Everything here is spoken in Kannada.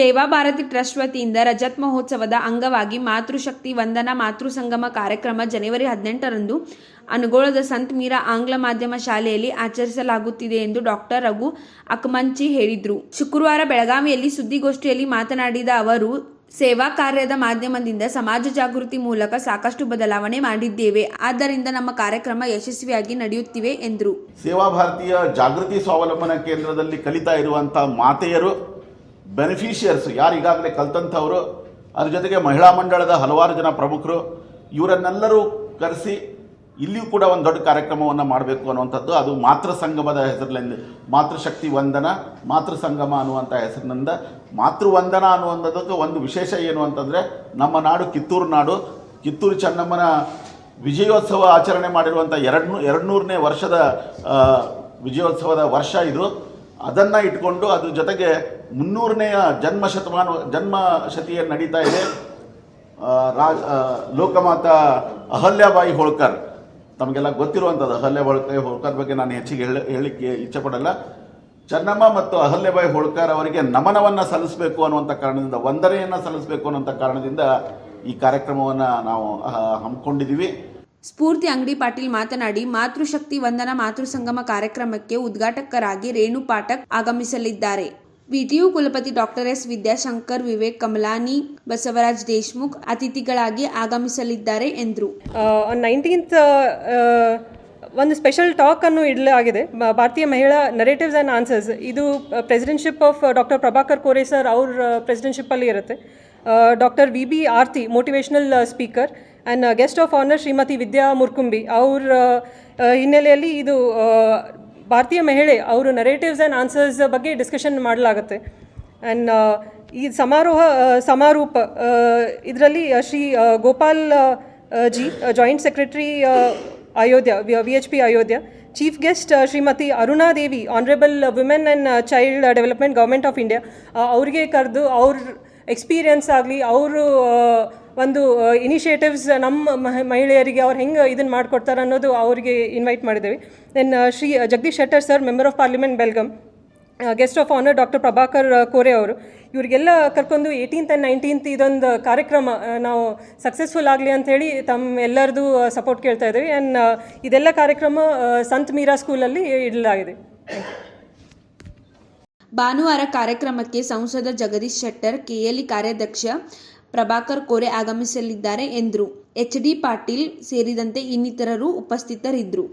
ಸೇವಾ ಭಾರತಿ ಟ್ರಸ್ಟ್ ವತಿಯಿಂದ ರಜತ್ ಮಹೋತ್ಸವದ ಅಂಗವಾಗಿ ಮಾತೃಶಕ್ತಿ ವಂದನಾ ಮಾತೃ ಸಂಗಮ ಕಾರ್ಯಕ್ರಮ ಜನವರಿ ಹದಿನೆಂಟರಂದು ಅನುಗೋಳದ ಸಂತ್ ಮೀರಾ ಆಂಗ್ಲ ಮಾಧ್ಯಮ ಶಾಲೆಯಲ್ಲಿ ಆಚರಿಸಲಾಗುತ್ತಿದೆ ಎಂದು ಡಾಕ್ಟರ್ ರಘು ಅಕಮಂಚಿ ಹೇಳಿದರು. ಶುಕ್ರವಾರ ಬೆಳಗಾವಿಯಲ್ಲಿ ಸುದ್ದಿಗೋಷ್ಠಿಯಲ್ಲಿ ಮಾತನಾಡಿದ ಅವರು, ಸೇವಾ ಕಾರ್ಯದ ಮಾಧ್ಯಮದಿಂದ ಸಮಾಜ ಜಾಗೃತಿ ಮೂಲಕ ಸಾಕಷ್ಟು ಬದಲಾವಣೆ ಮಾಡಿದ್ದೇವೆ. ಆದ್ದರಿಂದ ನಮ್ಮ ಕಾರ್ಯಕ್ರಮ ಯಶಸ್ವಿಯಾಗಿ ನಡೆಯುತ್ತಿವೆ, ಎಂದರು. ಸೇವಾ ಭಾರತೀಯ ಜಾಗೃತಿ ಸ್ವಾವಲಂಬನ ಕೇಂದ್ರದಲ್ಲಿ ಕಲಿತಾ ಇರುವಂತಹ ಮಾತೆಯರು ಬೆನಿಫಿಷಿಯರ್ಸ್ ಯಾರು ಈಗಾಗಲೇ ಕಲ್ತಂಥವರು, ಅದ್ರ ಜೊತೆಗೆ ಮಹಿಳಾ ಮಂಡಳದ ಹಲವಾರು ಜನ ಪ್ರಮುಖರು, ಇವರನ್ನೆಲ್ಲರೂ ಕರೆಸಿ ಇಲ್ಲಿಯೂ ಕೂಡ ಒಂದು ದೊಡ್ಡ ಕಾರ್ಯಕ್ರಮವನ್ನು ಮಾಡಬೇಕು ಅನ್ನುವಂಥದ್ದು. ಅದು ಮಾತೃ ಸಂಗಮದ ಹೆಸರಿನಲ್ಲಿ ಮಾತೃಶಕ್ತಿ ವಂದನ, ಮಾತೃ ಸಂಗಮ ಅನ್ನುವಂಥ ಹೆಸರಿನಿಂದ ಮಾತೃವಂದನ ಅನ್ನುವಂಥದ್ದಕ್ಕೆ ಒಂದು ವಿಶೇಷ ಏನು ಅಂತಂದರೆ, ನಮ್ಮ ನಾಡು ಕಿತ್ತೂರು ನಾಡು. ಕಿತ್ತೂರು ಚೆನ್ನಮ್ಮನ ವಿಜಯೋತ್ಸವ ಆಚರಣೆ ಮಾಡಿರುವಂಥ ಎರಡು ಎರಡು ನೂರನೇ ವರ್ಷದ ವಿಜಯೋತ್ಸವದ ವರ್ಷ ಇದು. ಅದನ್ನು ಇಟ್ಕೊಂಡು ಅದ್ರ ಜೊತೆಗೆ ಮುನ್ನೂರನೆಯ ಜನ್ಮ ಶತಮಾನ, ಜನ್ಮ ಶತಿಯನ್ನು ನಡೀತಾ ಇದೆ. ರಾಜ ಲೋಕಮಾತ ಅಹಲ್ಯಾಬಾಯಿ ಹೋಳ್ಕರ್. ತಮಗೆಲ್ಲ ಗೊತ್ತಿರುವಂಥದ್ದು ಅಹಲ್ಯಾಬಾಯಿ ಹೋಳ್ಕರ್ ಬಗ್ಗೆ ನಾನು ಹೆಚ್ಚಿಗೆ ಹೇಳ, ಹೇಳಲಿಕ್ಕೆ ಇಚ್ಛೆಪಡಲ್ಲ. ಚೆನ್ನಮ್ಮ ಮತ್ತು ಅಹಲ್ಯಬಾಯಿ ಹೋಳ್ಕರ್ ಅವರಿಗೆ ನಮನವನ್ನು ಸಲ್ಲಿಸಬೇಕು ಅನ್ನುವಂಥ ಕಾರಣದಿಂದ, ವಂದನೆಯನ್ನು ಸಲ್ಲಿಸಬೇಕು ಅನ್ನುವಂಥ ಕಾರಣದಿಂದ ಈ ಕಾರ್ಯಕ್ರಮವನ್ನು ನಾವು ಹಮ್ಮಿಕೊಂಡಿದ್ದೀವಿ. ಸ್ಫೂರ್ತಿ ಅಂಗಡಿ ಪಾಟೀಲ್ ಮಾತನಾಡಿ, ಮಾತೃಶಕ್ತಿ ವಂದನಾ ಮಾತೃ ಸಂಗಮ ಕಾರ್ಯಕ್ರಮಕ್ಕೆ ಉದ್ಘಾಟಕರಾಗಿ ರೇಣು ಪಾಠಕ್ ಆಗಮಿಸಲಿದ್ದಾರೆ. ವಿಟಿಯು ಕುಲಪತಿ ಡಾಕ್ಟರ್ ಎಸ್. ವಿದ್ಯಾಶಂಕರ್, ವಿವೇಕ್ ಕಮಲಾನಿ, ಬಸವರಾಜ್ ದೇಶ್ಮುಖ್ ಅತಿಥಿಗಳಾಗಿ ಆಗಮಿಸಲಿದ್ದಾರೆ ಎಂದರು. ನೈನ್ಟೀನ್ತ್ ಒಂದು ಸ್ಪೆಷಲ್ ಟಾಕ್ ಅನ್ನು ಇಡಲಾಗಿದೆ. ಭಾರತೀಯ ಮಹಿಳಾ ನರೇಟಿವ್ಸ್ ಆ್ಯಂಡ್ ಆನ್ಸರ್ಸ್ ಇದು presidentship of doctor Prabhakar Kore sir ಅವ್ರ ಪ್ರೆಸಿಡೆನ್ಶಿಪ್ಪಲ್ಲಿ ಇರುತ್ತೆ. Doctor V B Aarti motivational speaker and guest of honour Shrimati Vidya Murkumbi ಅವ್ರ ಹಿನ್ನೆಲೆಯಲ್ಲಿ ಇದು ಭಾರತೀಯ ಮಹಿಳೆ ಅವರು ನರೇಟಿವ್ಸ್ ಆ್ಯಂಡ್ ಆನ್ಸರ್ಸ್ ಬಗ್ಗೆ ಡಿಸ್ಕಷನ್ ಮಾಡಲಾಗುತ್ತೆ ಆ್ಯಂಡ್ ಈ ಸಮಾರೋಹ ಸಮಾರೋಪ ಇದರಲ್ಲಿ Shri Gopal ji joint secretary Ayodhya V H P Ayodhya chief guest Shrimati Aruna Devi honourable women and child development government of India ಅವ್ರಿಗೆ ಕರೆದು ಅವ್ರ ಎಕ್ಸ್ಪೀರಿಯನ್ಸ್ ಆಗಲಿ ಅವರು ಒಂದು ಇನಿಷಿಯೇಟಿವ್ಸ್ ನಮ್ಮ ಮಹಿಳೆಯರಿಗೆ ಅವ್ರು ಹೆಂಗೆ ಇದನ್ನು ಮಾಡಿಕೊಡ್ತಾರೆ ಅನ್ನೋದು ಅವರಿಗೆ ಇನ್ವೈಟ್ ಮಾಡಿದ್ದೇವೆ then Shri Jagadish Shettar sir member of parliament Belgaum guest of honour doctor Prabhakar Kore ಅವರು. ಇವರಿಗೆಲ್ಲ ಕರ್ಕೊಂಡು ಏಯ್ಟೀನ್ತ್ ಆ್ಯಂಡ್ ನೈನ್ಟೀನ್ತ್ ಇದೊಂದು ಕಾರ್ಯಕ್ರಮ ನಾವು ಸಕ್ಸಸ್ಫುಲ್ ಆಗಲಿ ಅಂಥೇಳಿ ತಮ್ಮ ಎಲ್ಲರದು ಸಪೋರ್ಟ್ ಕೇಳ್ತಾ ಇದ್ದೀವಿ. ಆ್ಯಂಡ್ ಇದೆಲ್ಲ ಕಾರ್ಯಕ್ರಮ ಸಂತ ಮೀರಾ ಸ್ಕೂಲಲ್ಲಿ ಇಡಲಾಗಿದೆ. ಭಾನುವಾರ ಕಾರ್ಯಕ್ರಮಕ್ಕೆ ಸಂಸದ ಜಗದೀಶ್ ಶೆಟ್ಟರ್ ಕೆಎಲ್ಇ ಕಾರ್ಯಾಧ್ಯಕ್ಷ ಪ್ರಭಾಕರ್ ಕೋರೆ ಆಗಮಿಸಲಿದ್ದಾರೆ ಎಂದರು. ಎಚ್ ಡಿ ಪಾಟೀಲ್ ಸೇರಿದಂತೆ ಇನ್ನಿತರರು ಉಪಸ್ಥಿತರಿದ್ದರು.